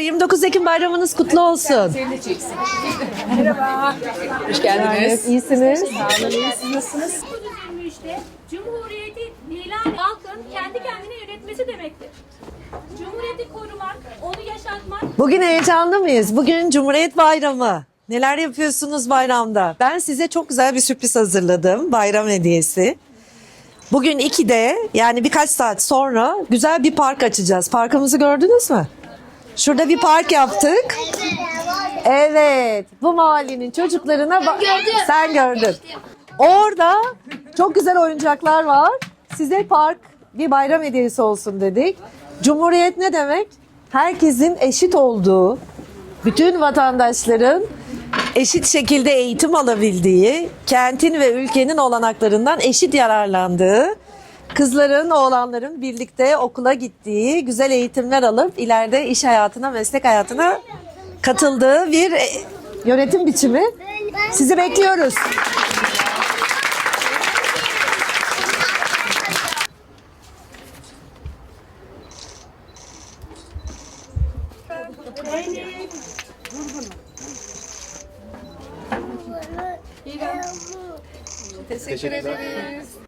29 Ekim bayramınız kutlu olsun. Hoş geldiniz. İyisiniz. 1923'te Cumhuriyeti ilan halkın kendi kendine yönetmesi demektir. Cumhuriyeti korumak, onu yaşatmak Bugün heyecanlı mıyız? Bugün Cumhuriyet Bayramı. Neler yapıyorsunuz bayramda? Ben size çok güzel bir sürpriz hazırladım. Bayram hediyesi. Bugün 2'de yani birkaç saat sonra güzel bir park açacağız. Parkımızı gördünüz mü? Şurada bir park yaptık. Evet. Bu mahallenin çocuklarına bak. Sen gördün. Orada çok güzel oyuncaklar var. Size park bir bayram hediyesi olsun dedik. Cumhuriyet ne demek? Herkesin eşit olduğu, bütün vatandaşların eşit şekilde eğitim alabildiği, kentin ve ülkenin olanaklarından eşit yararlandığı, kızların, oğlanların birlikte okula gittiği, güzel eğitimler alıp ileride iş hayatına, meslek hayatına katıldığı bir e, yönetim biçimi. Sizi bekliyoruz. Teşekkür ederiz.